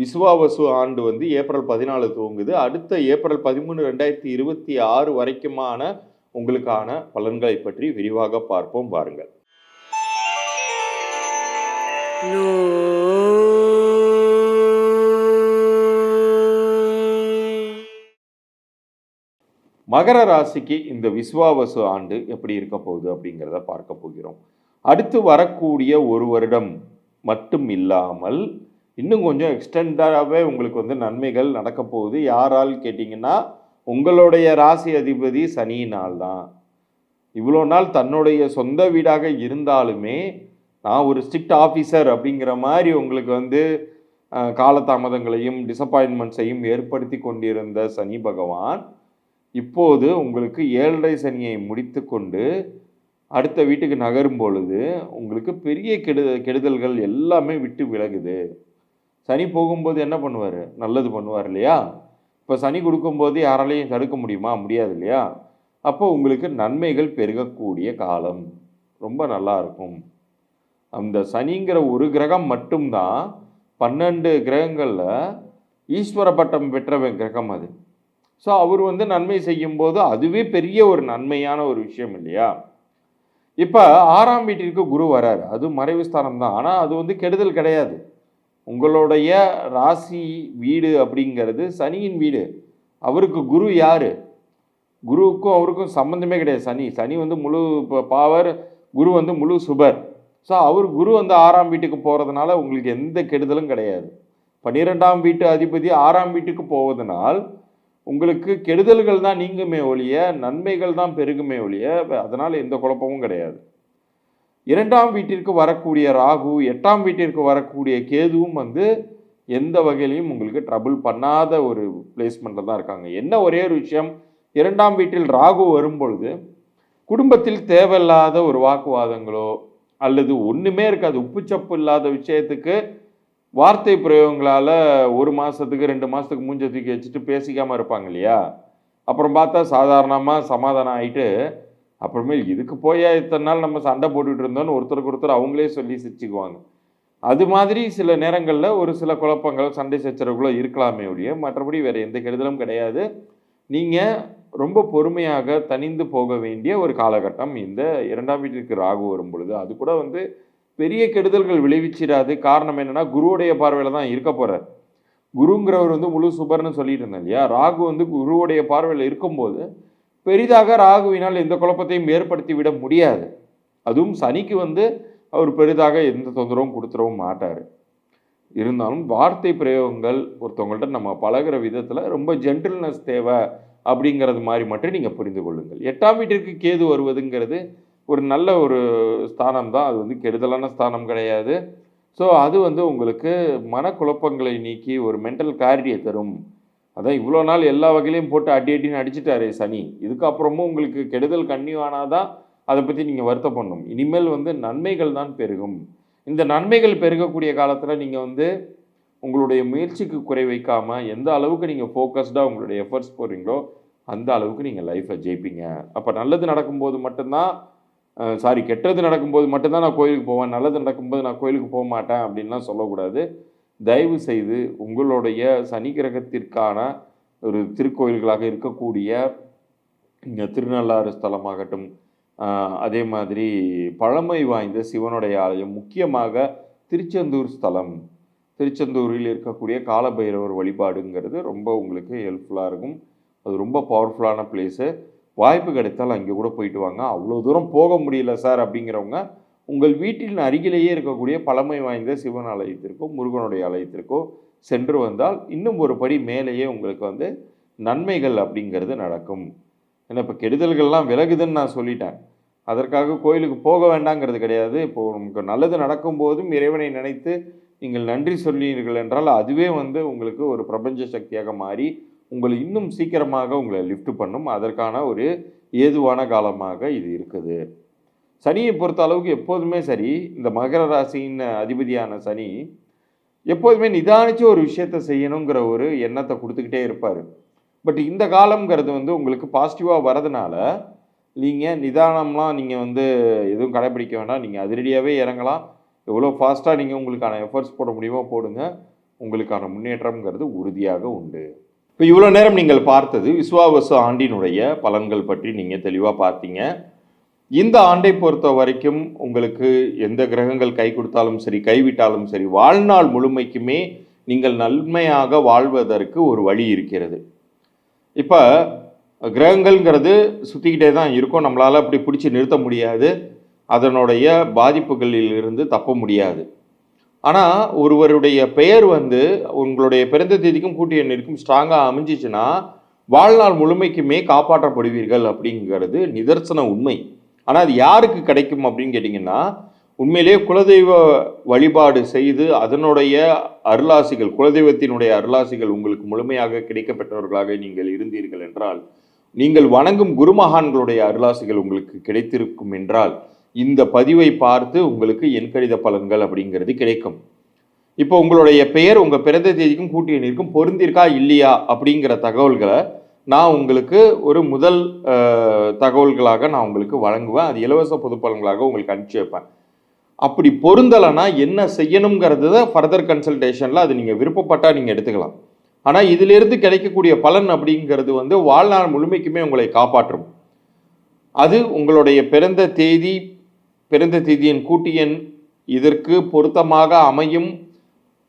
விசுவாவசு ஆண்டு வந்து ஏப்ரல் பதினாலு துவங்குது. அடுத்த ஏப்ரல் பதிமூணு ரெண்டாயிரத்தி இருபத்தி ஆறு வரைக்குமான உங்களுக்கான பலன்களை பற்றி விரிவாக பார்ப்போம். பாருங்கள் மகர ராசிக்கு இந்த விஸ்வாவசு ஆண்டு எப்படி இருக்க போகுது அப்படிங்கிறத பார்க்க போகிறோம். அடுத்து வரக்கூடிய ஒரு வருடம் மட்டும் இல்லாமல் இன்னும் கொஞ்சம் எக்ஸ்டெண்டாகவே உங்களுக்கு வந்து நன்மைகள் நடக்க போகுது. யாரால் கேட்டிங்கன்னா உங்களுடைய ராசி அதிபதி சனியினால் தான் இவ்வளோ நாள் தன்னுடைய சொந்த வீடாக இருந்தாலுமே நான் ஒரு ஸ்ட்ரிக்ட் ஆஃபீஸர் அப்படிங்கிற மாதிரி உங்களுக்கு வந்து காலதாமதங்களையும் டிசப்பாயின்மெண்ட்ஸையும் ஏற்படுத்தி கொண்டிருந்த சனி பகவான் இப்போது உங்களுக்கு ஏழரை சனியை முடித்து கொண்டு அடுத்த வீட்டுக்கு நகரும் பொழுது உங்களுக்கு பெரிய கெடு கெடுதல்கள் எல்லாமே விட்டு விலகுது. சனி போகும்போது என்ன பண்ணுவார்? நல்லது பண்ணுவார் இல்லையா? இப்போ சனி கொடுக்கும்போது யாராலையும் தடுக்க முடியுமா? முடியாது இல்லையா? அப்போ உங்களுக்கு நன்மைகள் பெருகக்கூடிய காலம். ரொம்ப நல்லா இருக்கும். அந்த சனிங்கிற ஒரு கிரகம் மட்டும்தான். பன்னெண்டு கிரகங்களில் ஈஸ்வர பட்டம் பெற்ற கிரகம் அது. ஸோ அவர் வந்து நன்மை செய்யும்போது அதுவே பெரிய ஒரு நன்மையான ஒரு விஷயம் இல்லையா? இப்போ ஆறாம் வீட்டிற்கு குரு வராரு. அது மறைவு ஸ்தானம் தான் ஆனால் அது வந்து கெடுதல் கிடையாது. உங்களுடைய ராசி வீடு அப்படிங்கிறது சனியின் வீடு. அவருக்கு குரு யார்? குருவுக்கும் அவருக்கும் சம்மந்தமே கிடையாது. சனி சனி வந்து முழு ப- பாவர் குரு வந்து முழு சுபர். ஸோ அவர் குரு வந்து ஆறாம் வீட்டுக்கு போகிறதுனால உங்களுக்கு எந்த கெடுதலும் கிடையாது. பன்னிரெண்டாம் வீட்டு அதிபதி ஆறாம் வீட்டுக்கு போவதனால் உங்களுக்கு கெடுதல்கள் தான் நீங்குமே ஒழிய நன்மைகள் தான் பெருகுமே ஒழிய அதனால் எந்த குழப்பமும் கிடையாது. இரண்டாம் வீட்டிற்கு வரக்கூடிய ராகு எட்டாம் வீட்டிற்கு வரக்கூடிய கேதுவும் வந்து எந்த வகையிலையும் உங்களுக்கு ட்ரபுள் பண்ணாத ஒரு பிளேஸ்மெண்ட்டில் தான் இருக்காங்க. என்ன ஒரே ஒரு விஷயம்? இரண்டாம் வீட்டில் ராகு வரும் பொழுது குடும்பத்தில் தேவையில்லாத ஒரு வாக்குவாதங்களோ அல்லது ஒன்றுமே இருக்காது. உப்புச்சப்பு இல்லாத விஷயத்துக்கு வார்த்தை பிரயோகங்களால் ஒரு மாதத்துக்கு ரெண்டு மாதத்துக்கு மூஞ்ச தூக்கி வச்சுட்டு பேசிக்காமல் இருப்பாங்க இல்லையா? அப்புறம் பார்த்தா சாதாரணமாக சமாதானம் ஆகிட்டு அப்புறமேல் இதுக்கு போயா இத்தனை நாள் நம்ம சண்டை போட்டுட்டு இருந்தோம்னு ஒருத்தருக்கு ஒருத்தர் அவங்களே சொல்லி சிரிச்சுக்குவாங்க. அது மாதிரி சில நேரங்களில் ஒரு சில குழப்பங்கள் சண்டை சச்சரவுகளோ இருக்கலாமே ஒழிய மற்றபடி வேறு எந்த கெடுதலும் கிடையாது. நீங்கள் ரொம்ப பொறுமையாக தனிந்து போக வேண்டிய ஒரு காலகட்டம் இந்த இரண்டாம் வீட்டிற்கு ராகு வரும் பொழுது. அது கூட வந்து பெரிய கெடுதல்கள் விளைவிச்சிடாது. காரணம் என்னென்னா குருவுடைய பார்வையில் தான் இருக்க போகிறார் குருங்கிறவர் வந்து முழு சுபர்னு சொல்லிட்டு இருந்தேன் இல்லையா? ராகு வந்து குருவுடைய பார்வையில் இருக்கும்போது பெரிதாக ராகுவினால் எந்த குழப்பத்தையும் ஏற்படுத்தி விட முடியாது. அதுவும் சனிக்கு வந்து அவர் பெரிதாக எந்த தொந்தரவும் கொடுத்துடவும் மாட்டார். இருந்தாலும் வார்த்தை பிரயோகங்கள் ஒருத்தவங்கள்ட்ட நம்ம பழகுற விதத்தில் ரொம்ப ஜென்டில்னஸ் தேவை அப்படிங்கிறது மாதிரி மட்டும் நீங்கள் புரிந்து கொள்ளுங்கள். எட்டாம் வீட்டிற்கு கேது வருவதுங்கிறது ஒரு நல்ல ஒரு ஸ்தானம் தான். அது வந்து கெடுதலான ஸ்தானம் கிடையாது. ஸோ அது வந்து உங்களுக்கு மனக்குழப்பங்களை நீக்கி ஒரு மென்டல் கிளாரிட்டியை தரும். அதான் இவ்வளோ நாள் எல்லா வகையிலையும் போட்டு அடி அடின்னு அடிச்சிட்டாரு சனி. இதுக்கப்புறமும் உங்களுக்கு கெடுதல் கன்னியூ ஆனாதான் அதை பற்றி நீங்கள் வருத்தப்படணும். இனிமேல் வந்து நன்மைகள் தான் பெருகும். இந்த நன்மைகள் பெருகக்கூடிய காலத்தில் நீங்கள் வந்து உங்களுடைய முயற்சிக்கு குறை வைக்காமல் எந்த அளவுக்கு நீங்கள் ஃபோக்கஸ்டாக உங்களுடைய எஃபர்ட்ஸ் போடுறீங்களோ அந்த அளவுக்கு நீங்கள் லைஃப்பை ஜெயிப்பீங்க. அப்போ நல்லது நடக்கும்போது மட்டும்தான் சாரி கெட்டது நடக்கும்போது மட்டும்தான் நான் கோயிலுக்கு போவேன். நல்லது நடக்கும்போது நான் கோயிலுக்கு போக மாட்டேன் அப்படின்லாம் சொல்லக்கூடாது. தயவு செய்து உங்களுடைய சனி கிரகத்திற்கான ஒரு திருக்கோயில்களாக இருக்கக்கூடிய திருநள்ளாறு ஸ்தலமாகட்டும் அதே மாதிரி பழமை வாய்ந்த சிவனுடைய ஆலயம் முக்கியமாக திருச்செந்தூர் ஸ்தலம். திருச்செந்தூரில் இருக்கக்கூடிய காலபைரவர் வழிபாடுங்கிறது ரொம்ப உங்களுக்கு ஹெல்ப்ஃபுல்லாக இருக்கும். அது ரொம்ப பவர்ஃபுல்லான பிளேஸு வாய்ப்பு கிடைத்தால் அங்கே கூட போயிட்டு வாங்க. அவ்வளோ தூரம் போக முடியல சார் அப்படிங்கிறவங்க உங்கள் வீட்டின் அருகிலேயே இருக்கக்கூடிய பழமை வாய்ந்த சிவன் ஆலயத்திற்கோ முருகனுடைய ஆலயத்திற்கோ சென்று வந்தால் இன்னும் ஒரு படி மேலேயே உங்களுக்கு வந்து நன்மைகள் அப்படிங்கிறது நடக்கும். ஏன்னா இப்போ கெடுதல்கள்லாம் விலகுதுன்னு நான் சொல்லிட்டேன். அதற்காக கோயிலுக்கு போக வேண்டாங்கிறது கிடையாது. இப்போது நமக்கு நல்லது நடக்கும்போதும் இறைவனை நினைத்து நீங்கள் நன்றி சொல்லீர்கள் என்றால் அதுவே வந்து உங்களுக்கு ஒரு பிரபஞ்ச சக்தியாக மாறி உங்களை இன்னும் சீக்கிரமாக உங்களை லிஃப்ட் பண்ணும். அதற்கான ஒரு ஏதுவான காலமாக இது இருக்குது. சனியை பொறுத்த அளவுக்கு எப்போதுமே சரி இந்த மகர ராசியின் அதிபதியான சனி எப்போதுமே நிதானிச்சு ஒரு விஷயத்தை செய்யணுங்கிற ஒரு எண்ணத்தை கொடுத்துக்கிட்டே இருப்பார். பட் இந்த காலம்ங்கிறது வந்து உங்களுக்கு பாசிட்டிவாக வரதுனால நீங்கள் நிதானம்லாம் நீங்கள் வந்து எதுவும் கடைப்பிடிக்க வேண்டாம். நீங்கள் அதிரடியாகவே இறங்கலாம். எவ்வளோ ஃபாஸ்ட்டாக நீங்கள் உங்களுக்கான எஃபர்ட்ஸ் போட முடியுமோ போடுங்க. உங்களுக்கான முன்னேற்றம்ங்கிறது உறுதியாக உண்டு. இப்போ இவ்வளோ நேரம் நீங்கள் பார்த்தது விஸ்வாவச ஆண்டினுடைய பலன்கள் பற்றி நீங்கள் தெளிவாக பார்த்தீங்க. இந்த ஆண்டை பொறுத்த வரைக்கும் உங்களுக்கு எந்த கிரகங்கள் கை கொடுத்தாலும் சரி கைவிட்டாலும் சரி வாழ்நாள் முழுமைக்குமே நீங்கள் நன்மையாக வாழ்வதற்கு ஒரு வழி இருக்கிறது. இப்போ கிரகங்கள்ங்கிறது சுற்றிக்கிட்டே தான் இருக்கும். நம்மளால் அப்படி பிடிச்சி நிறுத்த முடியாது. அதனுடைய பாதிப்புகளில் இருந்து தப்ப முடியாது. ஆனால் ஒருவருடைய பெயர் வந்து உங்களுடைய பிறந்த தேதிக்கும் கூட்டி எண்ணிற்கும் ஸ்ட்ராங்காக அமைஞ்சிச்சுன்னா வாழ்நாள் முழுமைக்குமே காப்பாற்றப்படுவீர்கள் அப்படிங்கிறது நிதர்சன உண்மை. ஆனால் அது யாருக்கு கிடைக்கும் அப்படின்னு கேட்டிங்கன்னா உண்மையிலேயே குலதெய்வ வழிபாடு செய்து அதனுடைய அருளாசிகள் குலதெய்வத்தினுடைய அருளாசிகள் உங்களுக்கு முழுமையாக கிடைக்கப்பெற்றவர்களாக நீங்கள் இருந்தீர்கள் என்றால் நீங்கள் வணங்கும் குருமகான்களுடைய அருளாசிகள் உங்களுக்கு கிடைத்திருக்கும் என்றால் இந்த பதிவை பார்த்து உங்களுக்கு என் கடித பலன்கள் அப்படிங்கிறது கிடைக்கும். இப்போ உங்களுடைய பெயர் உங்கள் பிறந்த தேதிக்கும் கூட்டி எண்ணிற்கும் பொருந்திருக்கா இல்லையா அப்படிங்கிற தகவல்களை நான் உங்களுக்கு ஒரு முதல் தகவல்களாக நான் உங்களுக்கு வழங்குவேன். அது இலவச பொதுப்பலன்களாக உங்களுக்கு அனுப்பிச்சி வைப்பேன். அப்படி பொருந்தலைன்னா என்ன செய்யணுங்கிறது ஃபர்தர் கன்சல்டேஷனில் அது நீங்கள் விருப்பப்பட்டால் நீங்கள் எடுத்துக்கலாம். ஆனால் இதிலிருந்து கிடைக்கக்கூடிய பலன் அப்படிங்கிறது வந்து வாழ்நாள் முழுமைக்குமே உங்களை காப்பாற்றும். அது உங்களுடைய பிறந்த தேதி பிறந்த தேதியின் கூட்டியன் இதற்கு பொருத்தமாக அமையும்